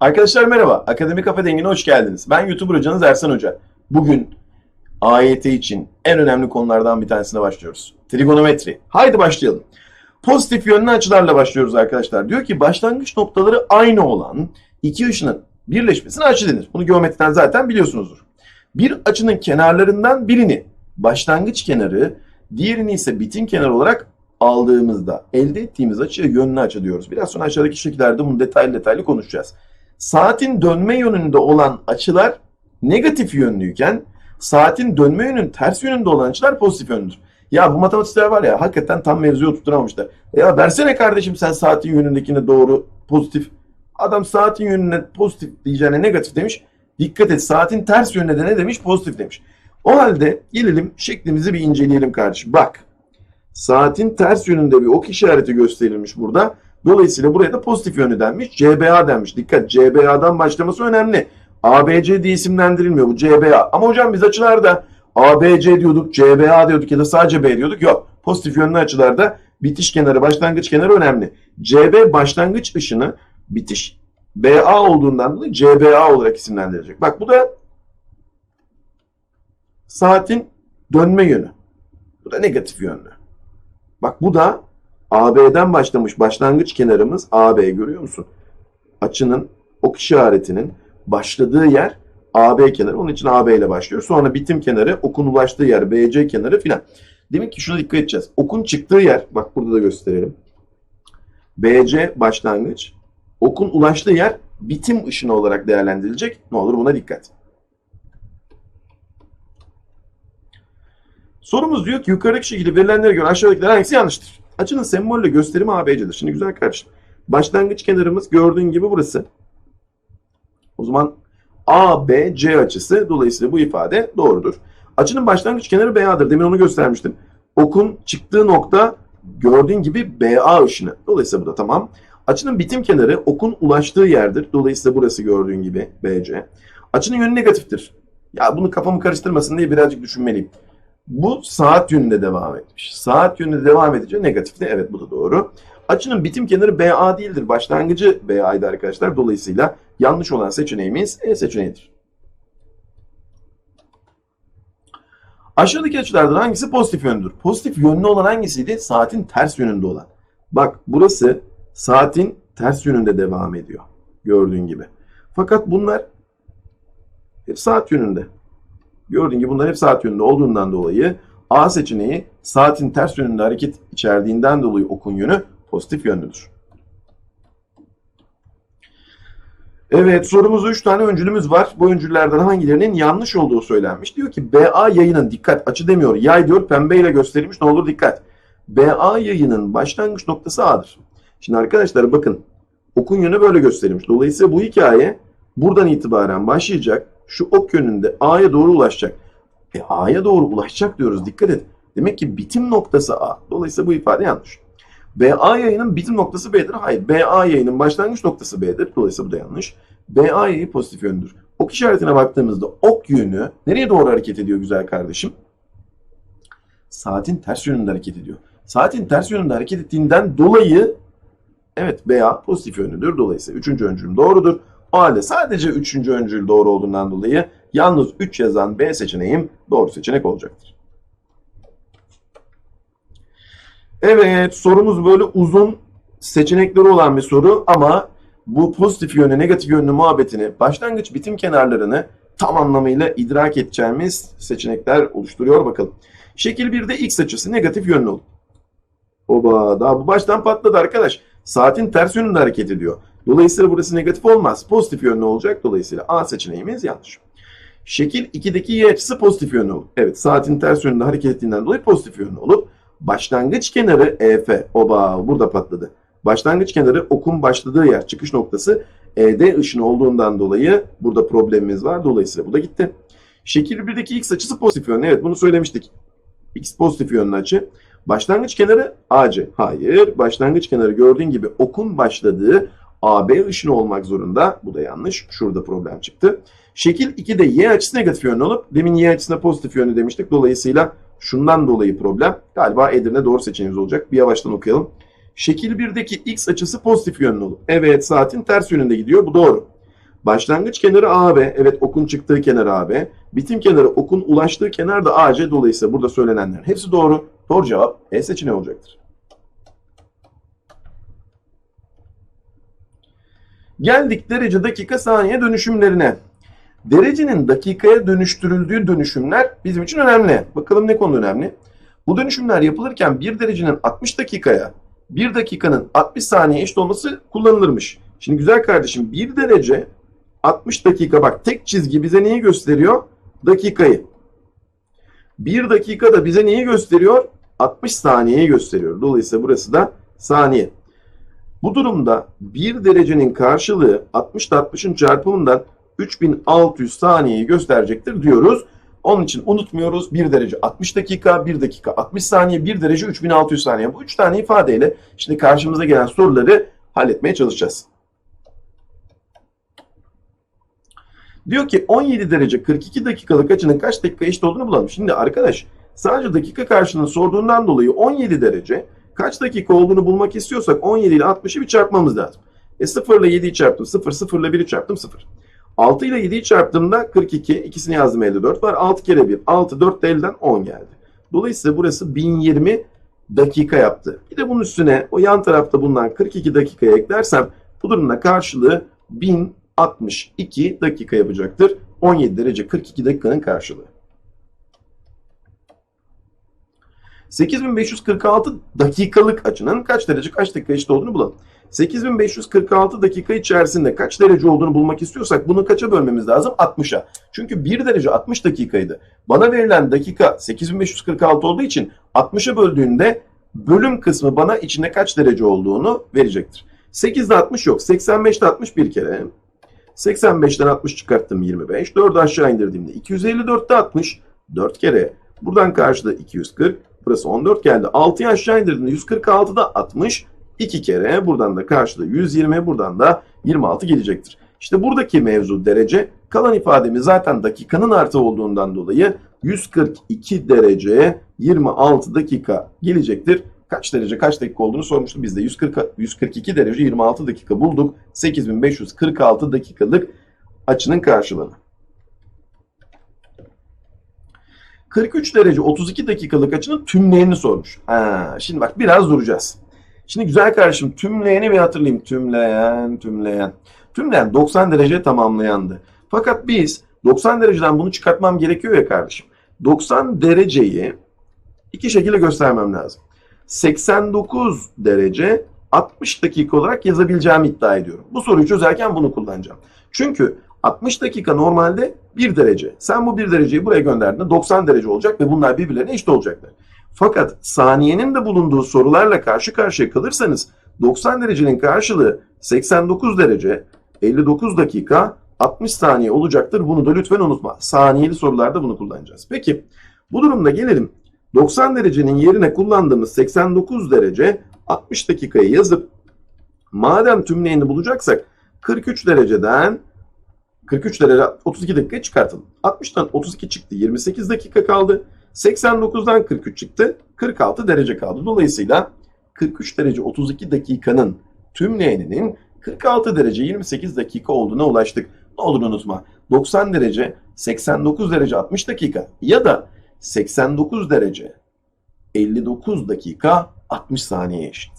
Arkadaşlar merhaba. Akademi Kafe Dengi'ne hoş geldiniz. Ben YouTuber hocanız Ersan Hoca. Bugün AYT için en önemli konulardan bir tanesine başlıyoruz. Trigonometri. Haydi başlayalım. Pozitif yönlü açılarla başlıyoruz arkadaşlar. Diyor ki başlangıç noktaları aynı olan iki ışının birleşmesine açı denir. Bunu geometriden zaten biliyorsunuzdur. Bir açının kenarlarından birini başlangıç kenarı, diğerini ise bitim kenarı olarak aldığımızda elde ettiğimiz açıya yönlü açı diyoruz. Biraz sonra aşağıdaki şekillerde bunu detaylı detaylı konuşacağız. Saatin dönme yönünde olan açılar negatif yönlüyken saatin dönme yönünün ters yönünde olan açılar pozitif yönlüdür. Ya bu matematikçiler var ya hakikaten tam mevzuyu oturtamamışlar. Ya versene kardeşim sen saatin yönündekine doğru pozitif. Adam saatin yönüne pozitif diyeceğine negatif demiş. Dikkat et saatin ters yönüne de ne demiş? Pozitif demiş. O halde gelelim şeklimizi bir inceleyelim kardeşim. Bak saatin ters yönünde bir ok işareti gösterilmiş burada. Dolayısıyla buraya da pozitif yönü denmiş. CBA denmiş. Dikkat CBA'dan başlaması önemli. ABC diye isimlendirilmiyor bu CBA. Ama hocam biz açılarda ABC diyorduk, CBA diyorduk ya da sadece B diyorduk. Yok. Pozitif yönlü açılarda bitiş kenarı, başlangıç kenarı önemli. CB başlangıç ışını bitiş BA olduğundan dolayı CBA olarak isimlendirilecek. Bak bu da saatin dönme yönü. Bu da negatif yönlü. Bak bu da AB'den başlamış başlangıç kenarımız AB görüyor musun? Açının ok işaretinin başladığı yer AB kenarı. Onun için AB ile başlıyor. Sonra bitim kenarı, okun ulaştığı yer BC kenarı filan. Demek ki şuna dikkat edeceğiz. Okun çıktığı yer, bak burada da gösterelim. BC başlangıç, okun ulaştığı yer bitim ışını olarak değerlendirilecek. Ne olur buna dikkat. Sorumuz diyor ki yukarıdaki şekilde verilenlere göre aşağıdakiler hangisi yanlıştır? Açının sembolle gösterimi ABC'dir. Şimdi güzel kardeşim. Başlangıç kenarımız gördüğün gibi burası. O zaman ABC açısı dolayısıyla bu ifade doğrudur. Açının başlangıç kenarı BA'dır. Demin onu göstermiştim. Okun çıktığı nokta gördüğün gibi BA ışını. Dolayısıyla bu da tamam. Açının bitim kenarı okun ulaştığı yerdir. Dolayısıyla burası gördüğün gibi BC. Açının yönü negatiftir. Ya bunu kafamı karıştırmasın diye birazcık düşünmeliyim. Bu saat yönünde devam etmiş. Saat yönünde devam edince negatifti. Evet bu da doğru. Açının bitim kenarı BA değildir. Başlangıcı BA'ydı arkadaşlar. Dolayısıyla yanlış olan seçeneğimiz E seçeneğidir. Aşağıdaki açılardan hangisi pozitif yönlüdür? Pozitif yönlü olan hangisiydi? Saatin ters yönünde olan. Bak burası saatin ters yönünde devam ediyor. Gördüğün gibi. Fakat bunlar hep saat yönünde. Gördüğün gibi bunlar hep saat yönünde olduğundan dolayı A seçeneği saatin ters yönünde hareket içerdiğinden dolayı okun yönü pozitif yönlüdür. Evet sorumuzda 3 tane öncülümüz var. Bu öncüllerden hangilerinin yanlış olduğu söylenmiş. Diyor ki BA yayının dikkat açı demiyor yay diyor pembeyle gösterilmiş ne olur dikkat. BA yayının başlangıç noktası A'dır. Şimdi arkadaşlar bakın okun yönü böyle gösterilmiş. Dolayısıyla bu hikaye buradan itibaren başlayacak. Şu ok yönünde A'ya doğru ulaşacak. E A'ya doğru ulaşacak diyoruz dikkat et. Demek ki bitim noktası A. Dolayısıyla bu ifade yanlış. BA yayının bitim noktası B'dir. Hayır. BA yayının başlangıç noktası B'dir. Dolayısıyla bu da yanlış. BA yayı pozitif yönüdür. Ok işaretine baktığımızda ok yönü nereye doğru hareket ediyor güzel kardeşim? Saatin ters yönünde hareket ediyor. Saatin ters yönünde hareket ettiğinden dolayı evet BA pozitif yönlüdür. Dolayısıyla üçüncü öncülüm doğrudur. O halde sadece üçüncü öncül doğru olduğundan dolayı yalnız 3 yazan B seçeneğim doğru seçenek olacaktır. Evet sorumuz böyle uzun seçenekleri olan bir soru ama bu pozitif yönlü negatif yönlü muhabbetini başlangıç bitim kenarlarını tam anlamıyla idrak edeceğimiz seçenekler oluşturuyor bakalım. Şekil 1'de x açısı negatif yönlü olur. Oba daha bu baştan patladı arkadaş. Saatin ters yönünde hareket ediyor. Dolayısıyla burası negatif olmaz. Pozitif yönlü olacak. Dolayısıyla A seçeneğimiz yanlış. Şekil 2'deki y açısı pozitif yönlü olur. Evet saatin ters yönünde hareket ettiğinden dolayı pozitif yönlü olup başlangıç kenarı EF. Oba burada patladı. Başlangıç kenarı okun başladığı yer çıkış noktası ED ışını olduğundan dolayı burada problemimiz var. Dolayısıyla bu da gitti. Şekil 1'deki x açısı pozitif yönlü. Evet bunu söylemiştik. X pozitif yönlü açı. Başlangıç kenarı AC. Hayır. Başlangıç kenarı gördüğün gibi okun başladığı AB ışını olmak zorunda. Bu da yanlış. Şurada problem çıktı. Şekil 2'de y açısı negatif yönlü olup demin y açısına pozitif yönlü demiştik. Dolayısıyla şundan dolayı problem. Galiba Edirne doğru seçeneğimiz olacak. Bir yavaştan okuyalım. Şekil 1'deki x açısı pozitif yönlü olup. Evet saatin ters yönünde gidiyor. Bu doğru. Başlangıç kenarı AB. Evet okun çıktığı kenar AB. Bitim kenarı okun ulaştığı kenar da AC. Dolayısıyla burada söylenenler hepsi doğru. Doğru cevap E seçeneği olacaktır. Geldik derece dakika saniye dönüşümlerine. Derecenin dakikaya dönüştürüldüğü dönüşümler bizim için önemli. Bakalım ne konu önemli? Bu dönüşümler yapılırken bir derecenin 60 dakikaya, bir dakikanın 60 saniye eşit olması kullanılırmış. Şimdi güzel kardeşim bir derece 60 dakika bak tek çizgi bize neyi gösteriyor? Dakikayı. Bir dakika da bize neyi gösteriyor? 60 saniyeyi gösteriyor. Dolayısıyla burası da saniye. Bu durumda bir derecenin karşılığı 60 ile 60'ın çarpımından 3600 saniyeyi gösterecektir diyoruz. Onun için unutmuyoruz 1 derece 60 dakika, 1 dakika 60 saniye, 1 derece 3600 saniye. Bu 3 tane ifadeyle şimdi karşımıza gelen soruları halletmeye çalışacağız. Diyor ki 17 derece 42 dakikalık açının kaç dakika eşit olduğunu bulalım. Şimdi arkadaş sadece dakika karşılığını sorduğundan dolayı 17 derece kaç dakika olduğunu bulmak istiyorsak 17 ile 60'ı bir çarpmamız lazım. E 0 ile 7'yi çarptım 0, 0 ile 1'i çarptım 0. 6 ile 7'yi çarptığımda 42, ikisini yazdım 54 var. 6 kere 1, 6, 4 de elden 10 geldi. Dolayısıyla burası 1020 dakika yaptı. Bir de bunun üstüne o yan tarafta bulunan 42 dakikaya eklersem bu durumda karşılığı 1062 dakika yapacaktır. 17 derece 42 dakikanın karşılığı. 8546 dakikalık açının kaç derece kaç dakika eşit olduğunu bulalım. 8546 dakika içerisinde kaç derece olduğunu bulmak istiyorsak bunu kaça bölmemiz lazım? 60'a. Çünkü 1 derece 60 dakikaydı. Bana verilen dakika 8546 olduğu için 60'a böldüğünde bölüm kısmı bana içinde kaç derece olduğunu verecektir. 8'de 60 yok. 85'te 60 bir kere. 85'ten 60 çıkarttım 25. 4'ü aşağı indirdiğimde 254'te 60 4 kere. Buradan karşıda 240. Burası 14 geldi. 6'yı aşağı indirdiğimde 146'da 60 2 kere. Buradan da karşıda 120. Buradan da 26 gelecektir. İşte buradaki mevzu derece. Kalan ifademiz zaten dakikanın artı olduğundan dolayı 142 derece 26 dakika gelecektir. Kaç derece kaç dakika olduğunu sormuştu. Biz de 140, 142 derece 26 dakika bulduk. 8546 dakikalık açının karşılığını. 43 derece 32 dakikalık açının tümleyenini sormuş. Ha, şimdi bak biraz duracağız. Şimdi güzel kardeşim tümleyeni bir hatırlayayım. Tümleyen, tümleyen. Tümleyen 90 derece tamamlayandı. Fakat biz 90 dereceden bunu çıkartmam gerekiyor ya kardeşim. 90 dereceyi iki şekilde göstermem lazım. 89 derece 60 dakika olarak yazabileceğimi iddia ediyorum. Bu soruyu çözerken bunu kullanacağım. Çünkü 60 dakika normalde 1 derece. Sen bu 1 dereceyi buraya gönderdiğinde 90 derece olacak ve bunlar birbirlerine eşit olacaklar. Fakat saniyenin de bulunduğu sorularla karşı karşıya kalırsanız 90 derecenin karşılığı 89 derece 59 dakika 60 saniye olacaktır. Bunu da lütfen unutma. Saniyeli sorularda bunu kullanacağız. Peki bu durumda gelelim 90 derecenin yerine kullandığımız 89 derece 60 dakikayı yazıp madem tümleyeni bulacaksak 43 dereceden 43 derece 32 dakika çıkartalım. 60'tan 32 çıktı 28 dakika kaldı. 89'dan 43 çıktı 46 derece kaldı. Dolayısıyla 43 derece 32 dakikanın tümleyeninin 46 derece 28 dakika olduğuna ulaştık. Ne olur unutma 90 derece 89 derece 60 dakika ya da 89 derece 59 dakika 60 saniye eşit.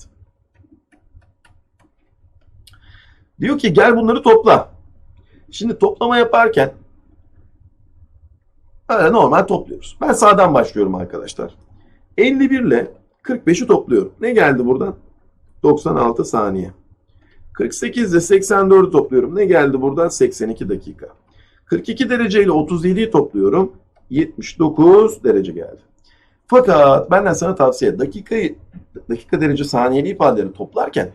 Diyor ki gel bunları topla. Şimdi toplama yaparken böyle normal topluyoruz. Ben sağdan başlıyorum arkadaşlar. 51 ile 45'i topluyorum. Ne geldi buradan? 96 saniye. 48 ile 84'ü topluyorum. Ne geldi buradan? 82 dakika. 42 derece ile 37'yi topluyorum. 79 derece geldi. Fakat benden sana tavsiye dakikayı dakika derece saniyeli ifadeleri toplarken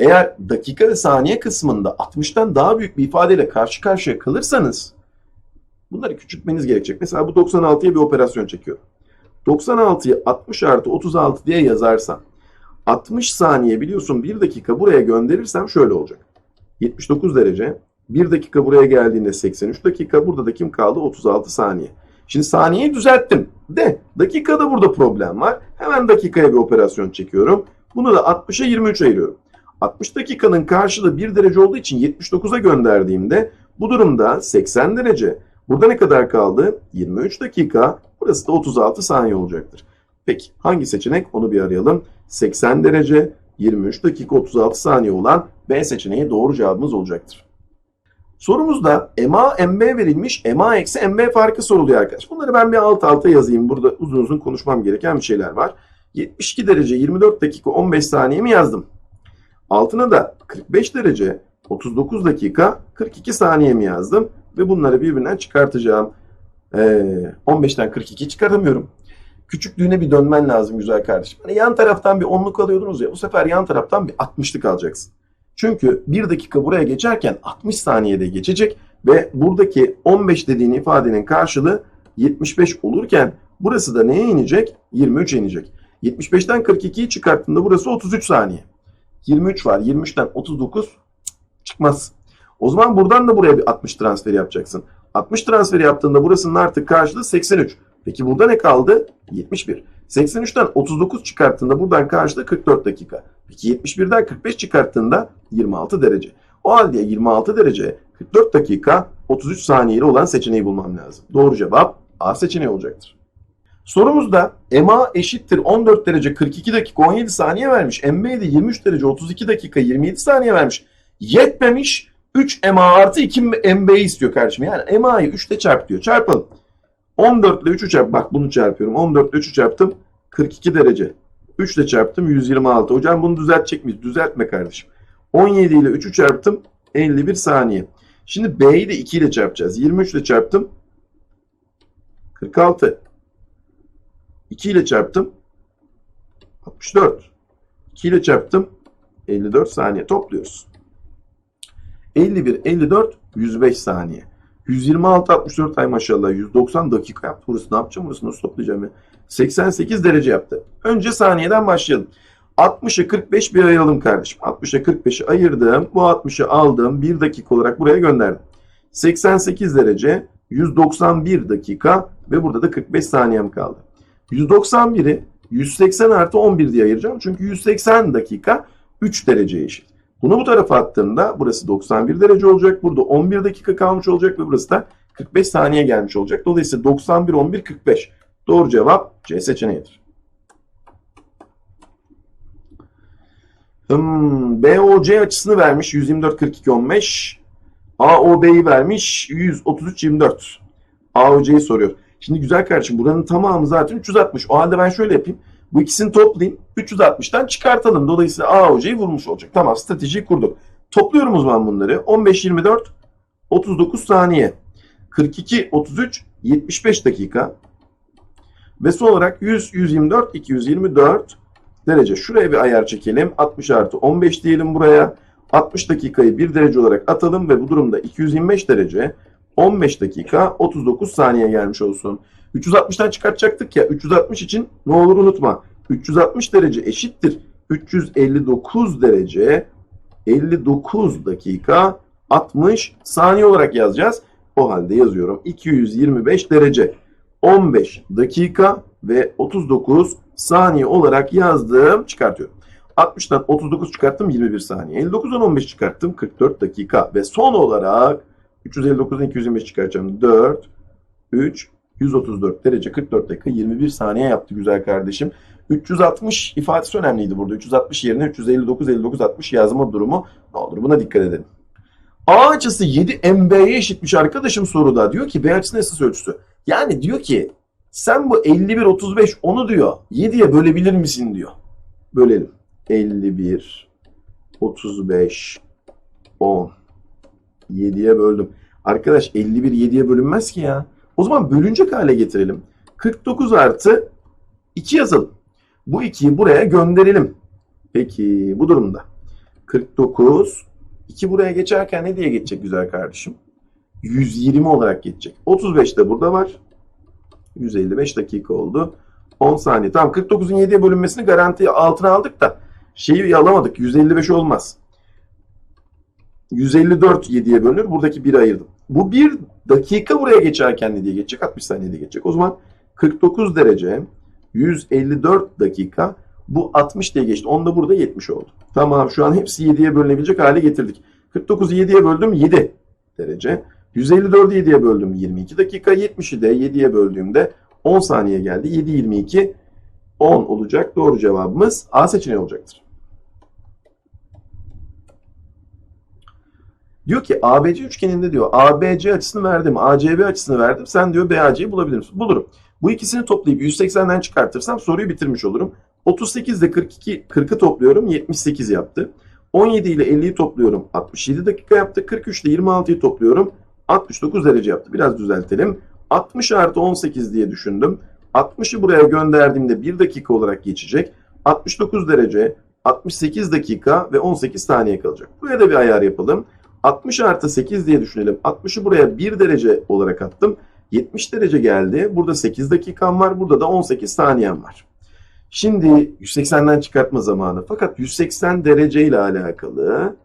eğer dakika ve saniye kısmında 60'tan daha büyük bir ifadeyle karşı karşıya kalırsanız bunları küçültmeniz gerekecek. Mesela bu 96'ya bir operasyon çekiyorum. 96'yı 60 artı 36 diye yazarsam 60 saniye biliyorsun 1 dakika buraya gönderirsem şöyle olacak. 79 derece 1 dakika buraya geldiğinde 83 dakika burada da kim kaldı 36 saniye. Şimdi saniyeyi düzelttim. De dakikada burada problem var. Hemen dakikaya bir operasyon çekiyorum. Bunu da 60'a 23 ayırıyorum. 60 dakikanın karşılığı 1 derece olduğu için 79'a gönderdiğimde Bu durumda 80 derece. Burada ne kadar kaldı? 23 dakika. Burası da 36 saniye olacaktır. Peki hangi seçenek? Onu bir arayalım. 80 derece 23 dakika 36 saniye olan B seçeneği doğru cevabımız olacaktır. Sorumuzda MA MB verilmiş. MA eksi MB farkı soruluyor arkadaş. Bunları ben bir alt alta yazayım. Burada uzun uzun konuşmam gereken bir şeyler var. 72 derece 24 dakika 15 saniye mi yazdım? Altına da 45 derece 39 dakika 42 saniye mi yazdım? Ve bunları birbirinden çıkartacağım. Ee, 15'ten 42 çıkartamıyorum. Küçüklüğüne bir dönmen lazım güzel kardeşim. Hani yan taraftan bir onluk alıyordunuz ya bu sefer yan taraftan bir 60'lık alacaksın. Çünkü 1 dakika buraya geçerken 60 saniyede geçecek ve buradaki 15 dediğin ifadenin karşılığı 75 olurken burası da neye inecek? 23 inecek. 75'ten 42'yi çıkarttığında burası 33 saniye. 23 var. 23'ten 39 çıkmaz. O zaman buradan da buraya bir 60 transferi yapacaksın. 60 transferi yaptığında burasının artık karşılığı 83. Peki burada ne kaldı? 71. 83'ten 39 çıkarttığında buradan karşılığı 44 dakika. Peki 71'den 45 çıkarttığında 26 derece. O halde 26 derece 44 dakika 33 saniyeli olan seçeneği bulmam lazım. Doğru cevap A seçeneği olacaktır. Sorumuzda MA eşittir 14 derece 42 dakika 17 saniye vermiş. MB de 23 derece 32 dakika 27 saniye vermiş. Yetmemiş 3 MA artı 2 MB'yi istiyor kardeşim. Yani MA'yı 3 ile çarp diyor. Çarpalım. 14 ile 3'ü çarp. Bak bunu çarpıyorum. 14 ile 3'ü çarptım. 42 derece. 3 ile çarptım 126. Hocam bunu düzeltecek miyiz? Düzeltme kardeşim. 17 ile 3'ü çarptım 51 saniye. Şimdi B'yi de 2 ile çarpacağız. 23 ile çarptım 46. 2 ile çarptım 64. 2 ile çarptım 54 saniye topluyoruz. 51, 54, 105 saniye. 126, 64 ay maşallah 190 dakika yaptı. Burası ne yapacağım? Burası nasıl toplayacağım ya? 88 derece yaptı. Önce saniyeden başlayalım. 60'a 45 bir ayıralım kardeşim. 60'a 45'i ayırdım. Bu 60'ı aldım. 1 dakika olarak buraya gönderdim. 88 derece 191 dakika ve burada da 45 saniyem kaldı. 191'i 180 artı 11 diye ayıracağım. Çünkü 180 dakika 3 dereceye eşit. Bunu bu tarafa attığımda burası 91 derece olacak. Burada 11 dakika kalmış olacak ve burası da 45 saniye gelmiş olacak. Dolayısıyla 91, 11, 45. Doğru cevap C seçeneğidir. Hmm, BOC açısını vermiş 124, 42, 15. AOB'yi vermiş 133, 24. AOC'yi soruyor. Şimdi güzel kardeşim buranın tamamı zaten 360. O halde ben şöyle yapayım. Bu ikisini toplayayım. 360'tan çıkartalım. Dolayısıyla A hocayı vurmuş olacak. Tamam stratejiyi kurduk. Topluyorum o zaman bunları. 15, 24, 39 saniye. 42, 33, 75 dakika. Ve son olarak 100, 124, 224 derece. Şuraya bir ayar çekelim. 60 artı 15 diyelim buraya. 60 dakikayı 1 derece olarak atalım ve bu durumda 225 derece 15 dakika 39 saniye gelmiş olsun. 360'tan çıkartacaktık ya. 360 için ne olur unutma. 360 derece eşittir. 359 derece 59 dakika 60 saniye olarak yazacağız. O halde yazıyorum. 225 derece 15 dakika ve 39 saniye olarak yazdım. Çıkartıyorum. 60'tan 39 çıkarttım 21 saniye. 59'dan 15 çıkarttım 44 dakika. Ve son olarak 359'dan 225 çıkartacağım. 4, 3, 134 derece 44 dakika 21 saniye yaptı güzel kardeşim. 360 ifadesi önemliydi burada. 360 yerine 359 59 60 yazma durumu. Ne olur buna dikkat edelim. A açısı 7 MB'ye eşitmiş arkadaşım soruda. Diyor ki B açısı nasıl ölçüsü? Yani diyor ki sen bu 51 35 onu diyor 7'ye bölebilir misin diyor. Bölelim. 51 35 10 7'ye böldüm. Arkadaş 51 7'ye bölünmez ki ya. O zaman bölünecek hale getirelim. 49 artı 2 yazalım. Bu 2'yi buraya gönderelim. Peki bu durumda. 49 2 buraya geçerken ne diye geçecek güzel kardeşim? 120 olarak geçecek. 35 de burada var. 155 dakika oldu. 10 saniye. Tamam 49'un 7'ye bölünmesini garanti altına aldık da şeyi alamadık. 155 olmaz. 154 7'ye bölünür. Buradaki 1'i ayırdım. Bu 1 dakika buraya geçerken ne diye geçecek? 60 saniyede geçecek. O zaman 49 derece 154 dakika bu 60 diye geçti. Onda burada 70 oldu. Tamam şu an hepsi 7'ye bölünebilecek hale getirdik. 49'u 7'ye böldüm 7 derece. 154'ü 7'ye böldüm 22 dakika. 70'i de 7'ye böldüğümde 10 saniye geldi. 7, 22, 10 olacak. Doğru cevabımız A seçeneği olacaktır. Diyor ki ABC üçgeninde diyor ABC açısını verdim, ACB açısını verdim. Sen diyor BAC'yi bulabilir misin? Bulurum. Bu ikisini toplayıp 180'den çıkartırsam soruyu bitirmiş olurum. 38 ile 42, 40'ı topluyorum 78 yaptı. 17 ile 50'yi topluyorum 67 dakika yaptı. 43 ile 26'yı topluyorum 69 derece yaptı. Biraz düzeltelim. 60 artı 18 diye düşündüm. 60'ı buraya gönderdiğimde 1 dakika olarak geçecek. 69 derece, 68 dakika ve 18 saniye kalacak. Buraya da bir ayar yapalım. 60 artı 8 diye düşünelim. 60'ı buraya 1 derece olarak attım. 70 derece geldi. Burada 8 dakikam var. Burada da 18 saniyem var. Şimdi 180'den çıkartma zamanı. Fakat 180 derece ile alakalı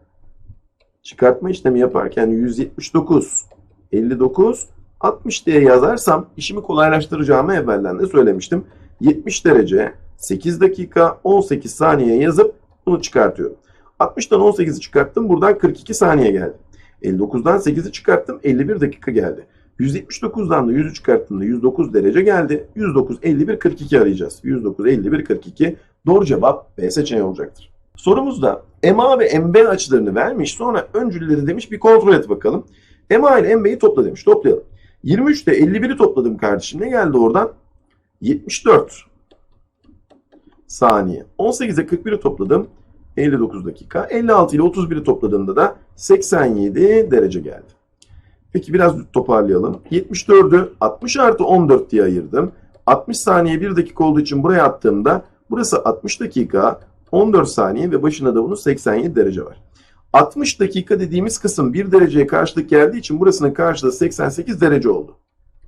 çıkartma işlemi yaparken 179, 59, 60 diye yazarsam işimi kolaylaştıracağımı evvelden de söylemiştim. 70 derece, 8 dakika, 18 saniye yazıp bunu çıkartıyorum. 60'tan 18'i çıkarttım. Buradan 42 saniye geldi. 59'dan 8'i çıkarttım. 51 dakika geldi. 179'dan da 100'ü çıkarttığımda 109 derece geldi. 109, 51, 42 arayacağız. 109, 51, 42. Doğru cevap B seçeneği olacaktır. Sorumuzda MA ve MB açılarını vermiş. Sonra öncülleri demiş bir kontrol et bakalım. MA ile MB'yi topla demiş. Toplayalım. 23'te 51'i topladım kardeşim. Ne geldi oradan? 74 saniye. 18'e 41'i topladım. 59 dakika. 56 ile 31'i topladığımda da 87 derece geldi. Peki biraz toparlayalım. 74'ü 60 artı 14 diye ayırdım. 60 saniye 1 dakika olduğu için buraya attığımda burası 60 dakika 14 saniye ve başına da bunun 87 derece var. 60 dakika dediğimiz kısım 1 dereceye karşılık geldiği için burasının karşılığı 88 derece oldu.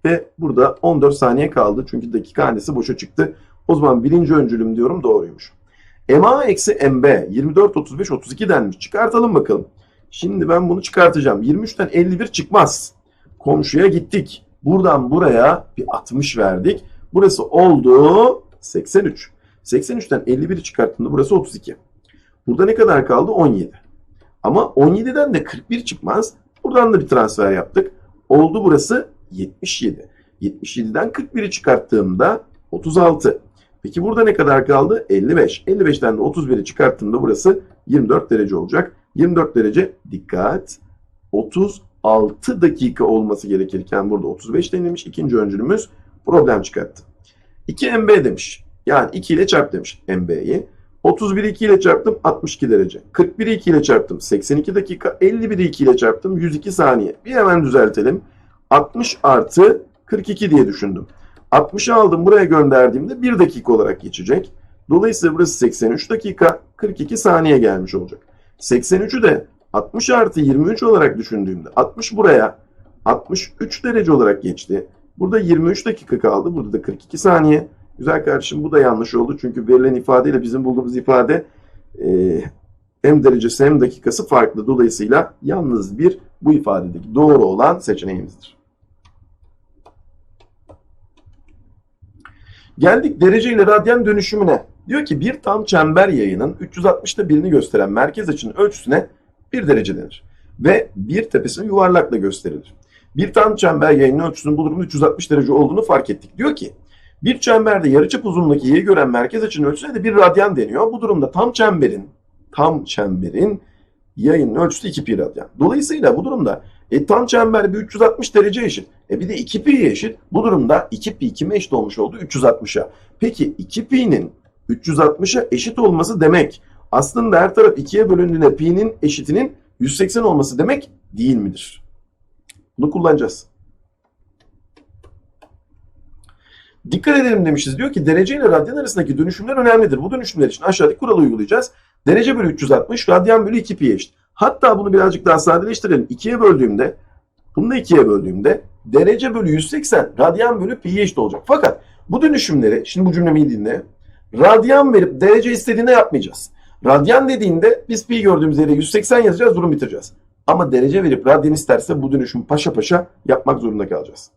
Ve burada 14 saniye kaldı çünkü dakika hanesi boşa çıktı. O zaman birinci öncülüm diyorum doğruymuş. MA eksi MB 24, 35, 32 denmiş. Çıkartalım bakalım. Şimdi ben bunu çıkartacağım. 23'ten 51 çıkmaz. Komşuya gittik. Buradan buraya bir 60 verdik. Burası oldu 83. 83'ten 51'i çıkarttığımda burası 32. Burada ne kadar kaldı? 17. Ama 17'den de 41 çıkmaz. Buradan da bir transfer yaptık. Oldu burası 77. 77'den 41'i çıkarttığımda 36. Peki burada ne kadar kaldı? 55. 55'ten de 31'i çıkarttığımda burası 24 derece olacak. 24 derece dikkat 36 dakika olması gerekirken burada 35 denilmiş. İkinci öncülümüz problem çıkarttı. 2 MB demiş. Yani 2 ile çarp demiş MB'yi. 31'i 2 ile çarptım 62 derece. 41'i 2 ile çarptım 82 dakika. 51'i 2 ile çarptım 102 saniye. Bir hemen düzeltelim. 60 artı 42 diye düşündüm. 60'ı aldım buraya gönderdiğimde 1 dakika olarak geçecek. Dolayısıyla burası 83 dakika 42 saniye gelmiş olacak. 83'ü de 60 artı 23 olarak düşündüğümde 60 buraya 63 derece olarak geçti. Burada 23 dakika kaldı. Burada da 42 saniye. Güzel kardeşim bu da yanlış oldu. Çünkü verilen ifadeyle bizim bulduğumuz ifade e, hem derecesi hem dakikası farklı. Dolayısıyla yalnız bir bu ifadedeki doğru olan seçeneğimizdir. Geldik derece ile radyan dönüşümüne. Diyor ki bir tam çember yayının 360'ta birini gösteren merkez açının ölçüsüne 1 derece denir. Ve bir tepesini yuvarlakla gösterilir. Bir tam çember yayının ölçüsünün bu durumda 360 derece olduğunu fark ettik. Diyor ki bir çemberde yarıçap uzunluğundaki y'yi gören merkez açının ölçüsüne de bir radyan deniyor. Bu durumda tam çemberin tam çemberin yayının ölçüsü 2 pi radyan. Dolayısıyla bu durumda e, tam çember bir 360 derece eşit. E bir de 2 pi eşit. Bu durumda 2 pi kime eşit olmuş oldu? 360'a. Peki 2 pi'nin 360'a eşit olması demek aslında her taraf 2'ye bölündüğünde pi'nin eşitinin 180 olması demek değil midir? Bunu kullanacağız. Dikkat edelim demişiz. Diyor ki derece ile radyan arasındaki dönüşümler önemlidir. Bu dönüşümler için aşağıdaki kuralı uygulayacağız. Derece bölü 360, radyan bölü 2 pi eşit. Hatta bunu birazcık daha sadeleştirelim. 2'ye böldüğümde, bunu da 2'ye böldüğümde derece bölü 180, radyan bölü pi eşit olacak. Fakat bu dönüşümleri, şimdi bu cümlemi dinle. Radyan verip derece istediğinde yapmayacağız. Radyan dediğinde biz pi gördüğümüz yere 180 yazacağız, durum bitireceğiz. Ama derece verip radyan isterse bu dönüşüm paşa paşa yapmak zorunda kalacağız.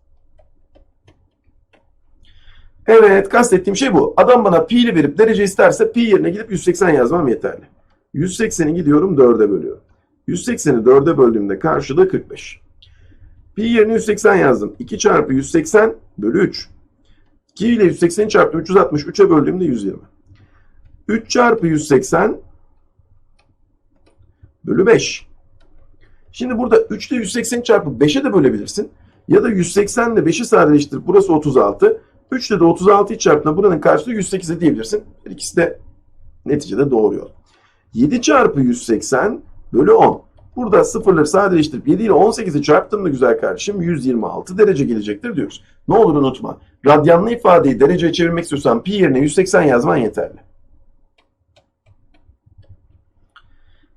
Evet kastettiğim şey bu. Adam bana pi'li verip derece isterse pi yerine gidip 180 yazmam yeterli. 180'i gidiyorum 4'e bölüyorum. 180'i 4'e böldüğümde karşılığı 45. Pi yerine 180 yazdım. 2 çarpı 180 bölü 3. 2 ile 180'i çarptım. 360. 3'e böldüğümde 120. 3 çarpı 180 bölü 5. Şimdi burada 3 ile 180 çarpı 5'e de bölebilirsin. Ya da 180 ile 5'i sadeleştirip burası 36. 3 ile de 36'yı çarptığında buranın karşılığı 108'e diyebilirsin. Her ikisi de neticede doğru yol. 7 çarpı 180 bölü 10. Burada sıfırları sadeleştirip 7 ile 18'i çarptığımda güzel kardeşim 126 derece gelecektir diyoruz. Ne olur unutma. Radyanlı ifadeyi dereceye çevirmek istiyorsan pi yerine 180 yazman yeterli.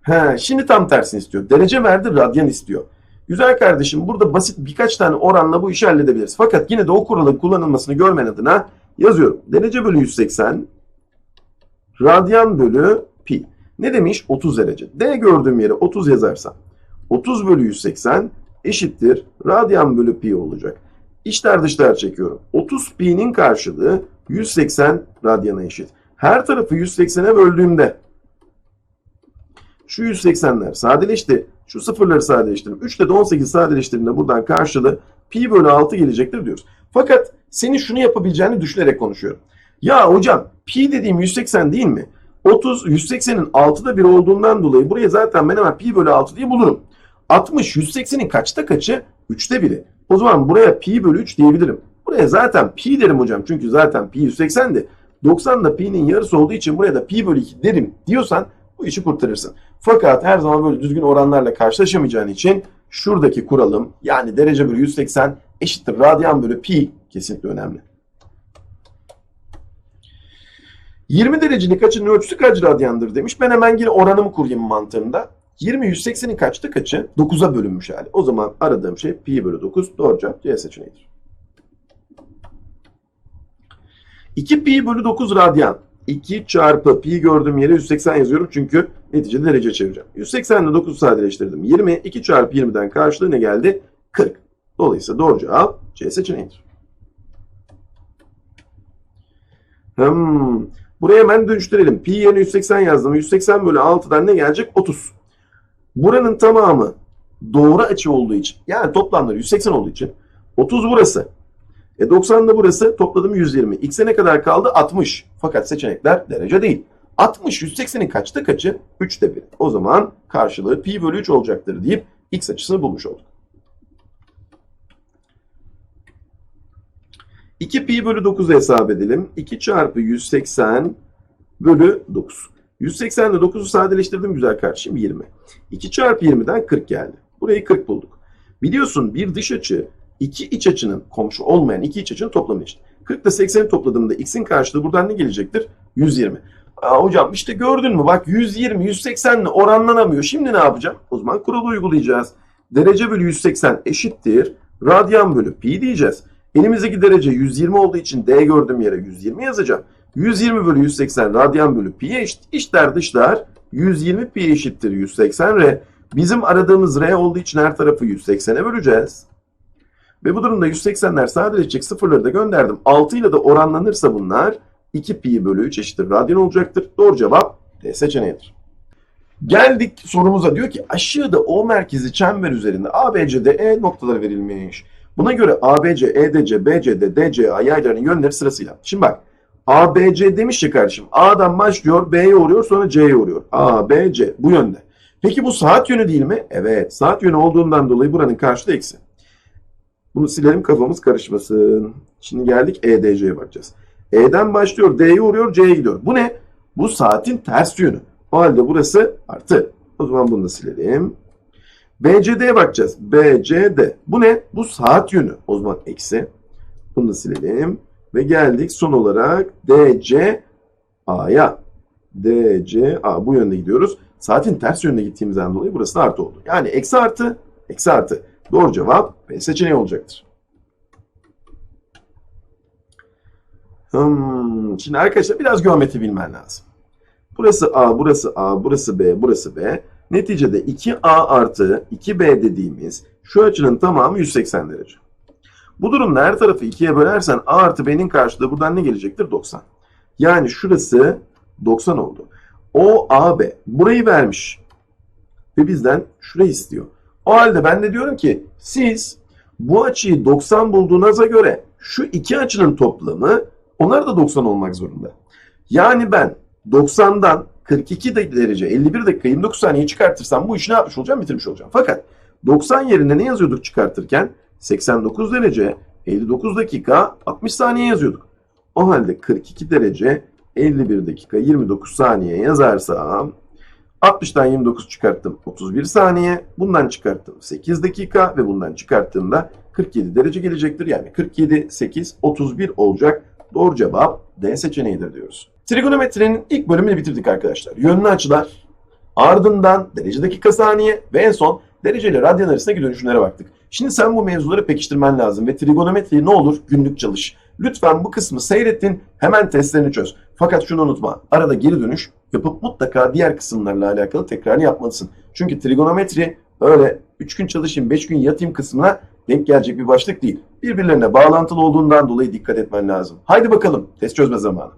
He, şimdi tam tersini istiyor. Derece verdi, radyan istiyor. Güzel kardeşim burada basit birkaç tane oranla bu işi halledebiliriz. Fakat yine de o kuralın kullanılmasını görmen adına yazıyorum. Derece bölü 180 radyan bölü. Ne demiş? 30 derece. D gördüğüm yere 30 yazarsam 30 bölü 180 eşittir radyan bölü pi olacak. İçler dışlar çekiyorum. 30 pi'nin karşılığı 180 radyana eşit. Her tarafı 180'e böldüğümde şu 180'ler sadeleşti. Şu sıfırları sadeleştirdim. 3 ile de 18 sadeleştirdiğimde buradan karşılığı pi bölü 6 gelecektir diyoruz. Fakat senin şunu yapabileceğini düşünerek konuşuyorum. Ya hocam pi dediğim 180 değil mi? 30 180'in 6'da 1 olduğundan dolayı buraya zaten ben hemen pi bölü 6 diye bulurum. 60 180'in kaçta kaçı? 3'te 1'i. O zaman buraya pi bölü 3 diyebilirim. Buraya zaten pi derim hocam çünkü zaten pi 180'di. 90 da pi'nin yarısı olduğu için buraya da pi bölü 2 derim diyorsan bu işi kurtarırsın. Fakat her zaman böyle düzgün oranlarla karşılaşamayacağın için şuradaki kuralım yani derece bölü 180 eşittir radyan bölü pi kesinlikle önemli. 20 derecelik açının ölçüsü kaç radyandır demiş. Ben hemen yine oranımı kurayım mantığında. 20 180'in kaçta kaçı? 9'a bölünmüş hali. O zaman aradığım şey pi bölü 9. Doğru cevap C seçeneğidir. 2 pi bölü 9 radyan. 2 çarpı pi gördüğüm yere 180 yazıyorum çünkü neticede derece çevireceğim. 180 ile 9 sadeleştirdim. 20, 2 çarpı 20'den karşılığı ne geldi? 40. Dolayısıyla doğru cevap C seçeneğidir. Hmm. Buraya hemen dönüştürelim. Pi yerine 180 yazdım. 180 bölü 6'dan ne gelecek? 30. Buranın tamamı doğru açı olduğu için yani toplamları 180 olduğu için 30 burası. E 90 da burası topladım 120. X'e ne kadar kaldı? 60. Fakat seçenekler derece değil. 60 180'in kaçta kaçı? 3'te 1. O zaman karşılığı pi bölü 3 olacaktır deyip X açısını bulmuş olduk. 2 pi bölü 9'u hesap edelim. 2 çarpı 180 bölü 9. 180 ile 9'u sadeleştirdim güzel kardeşim 20. 2 çarpı 20'den 40 geldi. Burayı 40 bulduk. Biliyorsun bir dış açı iki iç açının komşu olmayan iki iç açının toplamı işte. 40 ile 80'i topladığımda x'in karşılığı buradan ne gelecektir? 120. Aa, hocam işte gördün mü bak 120 180 ile oranlanamıyor. Şimdi ne yapacağım? O zaman kuralı uygulayacağız. Derece bölü 180 eşittir. Radyan bölü pi diyeceğiz. Elimizdeki derece 120 olduğu için D gördüğüm yere 120 yazacağım. 120 bölü 180 radyan bölü pi'ye eşit. İçler dışlar 120 pi eşittir 180 r. Bizim aradığımız r olduğu için her tarafı 180'e böleceğiz. Ve bu durumda 180'ler sadeleşecek sıfırları da gönderdim. 6 ile de oranlanırsa bunlar 2 pi bölü 3 eşittir radyan olacaktır. Doğru cevap D seçeneğidir. Geldik sorumuza diyor ki aşağıda O merkezi çember üzerinde ABC'de noktaları verilmiş. Buna göre ABC, EDC, BCD, DCA yaylarının yönleri sırasıyla. Şimdi bak ABC demiş ya kardeşim. A'dan başlıyor, B'ye uğruyor, sonra C'ye uğruyor. A, B, C bu yönde. Peki bu saat yönü değil mi? Evet. Saat yönü olduğundan dolayı buranın karşılığı eksi. Bunu silelim kafamız karışmasın. Şimdi geldik EDC'ye bakacağız. E'den başlıyor, D'ye uğruyor, C'ye gidiyor. Bu ne? Bu saatin ters yönü. O halde burası artı. O zaman bunu da silelim. BCD'ye bakacağız. BCD. Bu ne? Bu saat yönü. O zaman eksi. Bunu da silelim. Ve geldik son olarak DCA'ya. DCA bu yönde gidiyoruz. Saatin ters yönde gittiğimizden dolayı burası da artı oldu. Yani eksi artı, eksi artı. Doğru cevap B seçeneği olacaktır. Hmm, şimdi arkadaşlar biraz geometri bilmen lazım. Burası A, burası A, burası B, burası B. Neticede 2A artı 2B dediğimiz şu açının tamamı 180 derece. Bu durumda her tarafı 2'ye bölersen A artı B'nin karşılığı buradan ne gelecektir? 90. Yani şurası 90 oldu. O AB burayı vermiş ve bizden şurayı istiyor. O halde ben de diyorum ki siz Bu açıyı 90 bulduğunuza göre şu iki açının toplamı onlar da 90 olmak zorunda. Yani ben 90'dan 42 derece 51 dakika 29 saniye çıkartırsam bu işi ne yapmış olacağım? Bitirmiş olacağım. Fakat 90 yerine ne yazıyorduk çıkartırken? 89 derece 59 dakika 60 saniye yazıyorduk. O halde 42 derece 51 dakika 29 saniye yazarsam 60'tan 29 çıkarttım 31 saniye. Bundan çıkarttım 8 dakika ve bundan çıkarttığımda 47 derece gelecektir. Yani 47, 8, 31 olacak. Doğru cevap D seçeneğidir diyoruz. Trigonometrinin ilk bölümünü bitirdik arkadaşlar. Yönlü açılar, ardından derece dakika saniye ve en son derece ile radyan arasındaki dönüşümlere baktık. Şimdi sen bu mevzuları pekiştirmen lazım ve trigonometriyi ne olur günlük çalış. Lütfen bu kısmı seyrettin hemen testlerini çöz. Fakat şunu unutma arada geri dönüş yapıp mutlaka diğer kısımlarla alakalı tekrarını yapmalısın. Çünkü trigonometri öyle 3 gün çalışayım 5 gün yatayım kısmına denk gelecek bir başlık değil. Birbirlerine bağlantılı olduğundan dolayı dikkat etmen lazım. Haydi bakalım test çözme zamanı.